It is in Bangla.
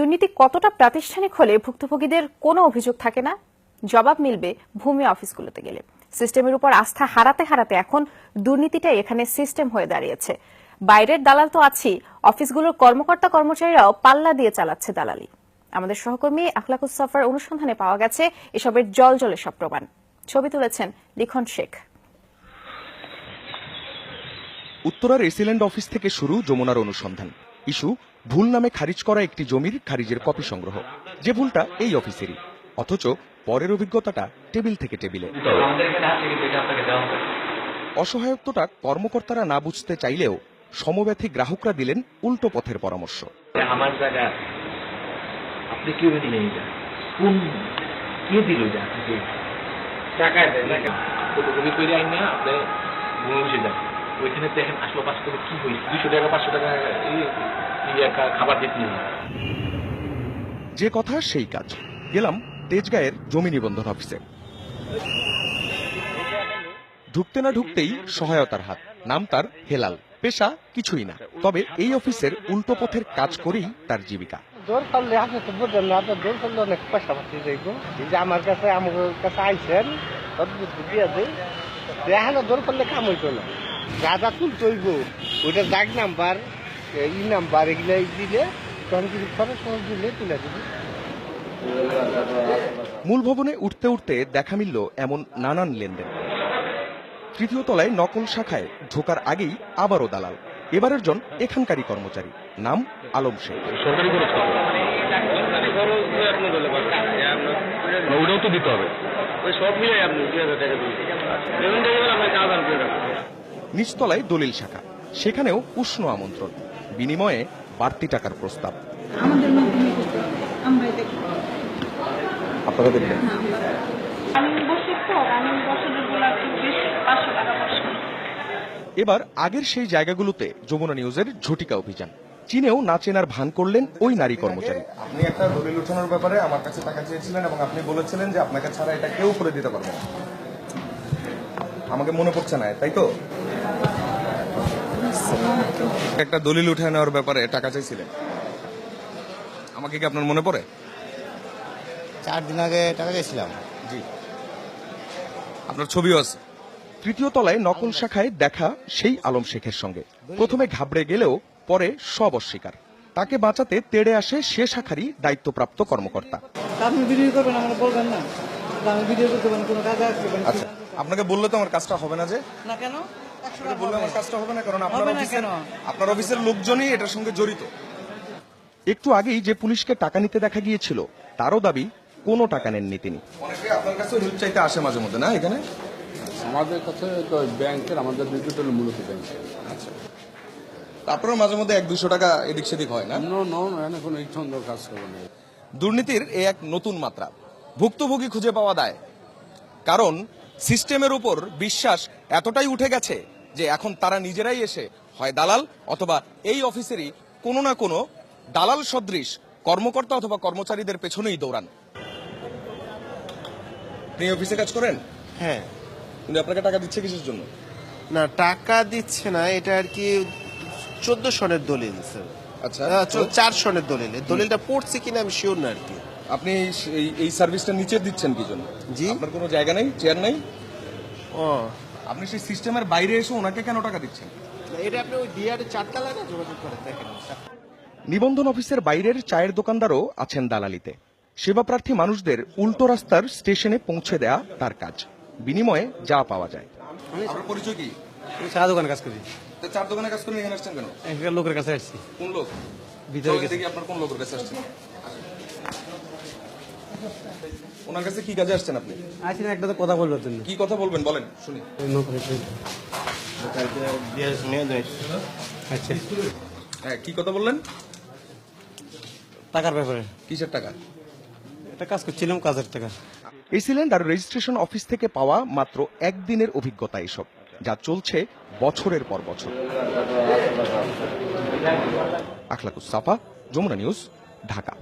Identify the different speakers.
Speaker 1: দুর্নীতি কতটা প্রাতিষ্ঠানিক হলে ভুক্তভোগীদের কোনো অভিযোগ থাকে না? জবাব মিলবে ভূমি অফিসগুলোতে গেলে। সিস্টেমের উপর আস্থা হারাতে হারাতে এখন দুর্নীতিটাই এখানে সিস্টেম হয়ে দাঁড়িয়েছে। বাইরের দালাল তো আছেই। অফিসগুলোর কর্মকর্তা কর্মচারীরাও পাল্লা দিয়ে চালাচ্ছে দালালি। আমাদের সহকর্মী আখলাকুস সফার অনুসন্ধানে পাওয়া গেছে এসবের জল জলে সব প্রমাণ। ছবি তুলেছেন লিখন শেখ।
Speaker 2: উত্তরার এসিল্যান্ড অফিস থেকে শুরু যমুনার অনুসন্ধান। ইস্যু ভুল নামে খারিজ করা একটি জমির খারিজের কপি সংগ্রহ। যে ভুলটা এই অফিসেরই। অথচ পরের অভিজ্ঞতাটা টেবিল থেকে টেবিলে। অসহায়ত্বটা কর্মকর্তারা না বুঝতে চাইলেও সমব্যথী গ্রাহকরা দিলেন উল্টো পথের পরামর্শ।
Speaker 3: আমার জায়গা আপনি কীভাবে নিয়ে কোন কে দিল টাকা দেয় না ফটোকপি করে আইন না আপনি ভূমি বসে যান ওইখানে দেখেন আসলো পাঁচশো টাকা কি হয়েছে দুশো টাকা পাঁচশো টাকা খাবার দিতে
Speaker 2: যে কথা সেই কাজ। গেলাম তেজগাঁয়ের জমি নিবন্ধন অফিসে। ঢুকতে না ঢুকতেই সহায়তার হাত। নাম তার হেলাল। পেশা কিছুই না। তবে এই অফিসের উল্টো পথের কাজ করেই তার জীবিকা।
Speaker 4: দৌড় করলে আপনি তো বুঝলেন না আপনার দৌড় করলে অনেক পয়সা পাতি যাইব। যে আমার কাছে আমার কাছে আইসেন দিয়ে দেখেন দৌড় করলে কাম হইতো না। যা তুলতে হইব ওইটা দাগ নাম্বার ই নাম্বার এগুলো দিলে তখন কিছু খরচ খরচ দিলে তুলে দিবে।
Speaker 2: মূল ভবনে উঠতে উঠতে দেখা মিলল এমন নানান লেনদেন। তৃতীয় তলায় নকল শাখায় ঢোকার আগেই আবারও দালাল। এবারের জন এখানকারই কর্মচারী। নাম আলম শেখ।
Speaker 3: সরকারি খরচ কত? ওটাও তো দিতে হবে। ওই সব মিলে আপনি দুই হাজার টাকা দিন। হয়ে
Speaker 2: নিচতলায় দলিল শাখা। সেখানেও উষ্ণ আমন্ত্রণ। বিনিময়ে বাড়তি টাকার প্রস্তাব। আপনারা দেখবেন।
Speaker 5: বসে।
Speaker 2: এবার আগের সেই জায়গাগুলোতে যমুনা নিউজের ঝটিকা অভিযান। চীনেও না চেনার ভান করলেন ওই নারী কর্মচারী।
Speaker 6: আপনি একটা দলিল উঠানোর ব্যাপারে আমার কাছে টাকা চেয়েছিলেন এবং আপনি বলেছিলেন যে আপনাকে ছাড়া এটা কেউ করে দিতে পারবে না। আমাকে মনে পড়ছে না তাই তো? একটা দলিল উঠে নেওয়ার ব্যাপারে টাকা চাইছিলেন। আমাকে কি আপনার মনে পড়ে?
Speaker 4: চার দিন আগে টাকা গেছিলাম
Speaker 6: জি। আপনার ছবিও আছে।
Speaker 2: তৃতীয় তলায় নকল শাখায় দেখা সেই আলম শেখের সঙ্গে। প্রথমে ঘাবড়ে গেলেও পরে সব অস্বীকার। তাকে বাঁচাতে তেড়ে আসে সে শাখারই দায়িত্বপ্রাপ্ত কর্মকর্তা।
Speaker 7: আপনি ভিডিও করবেন আমরা বলবেন না। আমি ভিডিও করতে কোনো কাজে
Speaker 6: আচ্ছা আপনাকে বললে তো আমার কাজটা হবে না যে।
Speaker 7: না কেন?
Speaker 6: বললে আমার কাজটা হবে না কারণ আপনার অফিসের আপনার অফিসের লোকজনই এটার সঙ্গে জড়িত।
Speaker 2: একটু আগেই যে পুলিশকে টাকা নিতে দেখা গিয়েছিল তারও দাবি কোনো টাকা নেননি তিনি।
Speaker 6: অনেকে আপনার কাছে হেল্প চাইতে আসে মাঝে মধ্যে না এখানে?
Speaker 8: আমাদের কাছে তো ব্যাংকের আমাদের ডিজিটাল মূলত ব্যাংক।
Speaker 6: আচ্ছা। তারপরে মাঝে মধ্যে এক দুশো টাকা এদিক সেদিক হয় না?
Speaker 8: নো নো কোনো এই ছন্দ কাজ করবে না।
Speaker 6: দুর্নীতির এ এক নতুন মাত্রা। ভুক্তভোগী খুঁজে পাওয়া দেয়। কারণ সিস্টেমের উপর বিশ্বাস এতটাই উঠে গেছে যে এখন তারা নিজেরাই এসে হয় দালাল অথবা এই অফিসেরই কোনো না কোনো দালাল সদৃশ কর্মকর্তা অথবা কর্মচারীদের পেছনেই দৌড়ান। আপনি অফিসে কাজ করেন?
Speaker 9: হ্যাঁ।
Speaker 6: কিন্তু আপনাকে টাকা দিচ্ছে কিসের জন্য?
Speaker 9: না টাকা দিচ্ছে না এটা আর কি চোদ্দ সনের দলিল স্যার
Speaker 6: আচ্ছা।
Speaker 9: চার সনের দলিল। দলিলটা পড়ছে কিনা আমি শিওর না আর কি।
Speaker 6: আপনি এই- সার্ভিসটা নিচে দিচ্ছেন কি জন্য?
Speaker 9: জি।
Speaker 6: আপনার কোনো জায়গা নেই? চেয়ার নেই?
Speaker 9: ও।
Speaker 6: আপনি সেই সিস্টেমের বাইরে এসে ওনাকে কেন টাকা দিচ্ছেন?
Speaker 9: এটা আপনি ওই ডিআর চারতলা না যোগাযোগ করে দেখেন।
Speaker 2: নিবন্ধন অফিসের বাইরের চায়ের দোকানদারও আছেন দালালিতে। সেবাপ্রার্থী মানুষদের উল্টো রাস্তার স্টেশনে পৌঁছে দেয়া তার কাজ। বিনিময়ে যা পাওয়া যায়।
Speaker 6: আপনার পরিচয় কি?
Speaker 7: চা দোকানে কাজ করি।
Speaker 6: তো চার দোকানে কাজ করে এখানে আসছেন কেন?
Speaker 7: লোকের কাছে আসছি।
Speaker 6: কোন লোক?
Speaker 7: ভিতরে
Speaker 6: দেখি আপনার কোন লোকের কাছে আসছেন। ওনার কাছে কি কাজে আসছেন আপনি?
Speaker 7: আসি না একটা তো কথা বলবার জন্য।
Speaker 6: কি কথা বলবেন? বলেন শুনি।
Speaker 7: আচ্ছা।
Speaker 6: হ্যাঁ কি কথা বললেন?
Speaker 7: টাকার ব্যাপারে।
Speaker 6: কিসের টাকা?
Speaker 7: একটা কাজ করছিলাম কাজের টাকা।
Speaker 2: এসিল্যান্ড আর রেজিস্ট্রেশন অফিস থেকে পাওয়া মাত্র একদিনের অভিজ্ঞতা এসব যা চলছে বছরের পর বছর। আখলাকুস সাফা যমুনা নিউজ ঢাকা।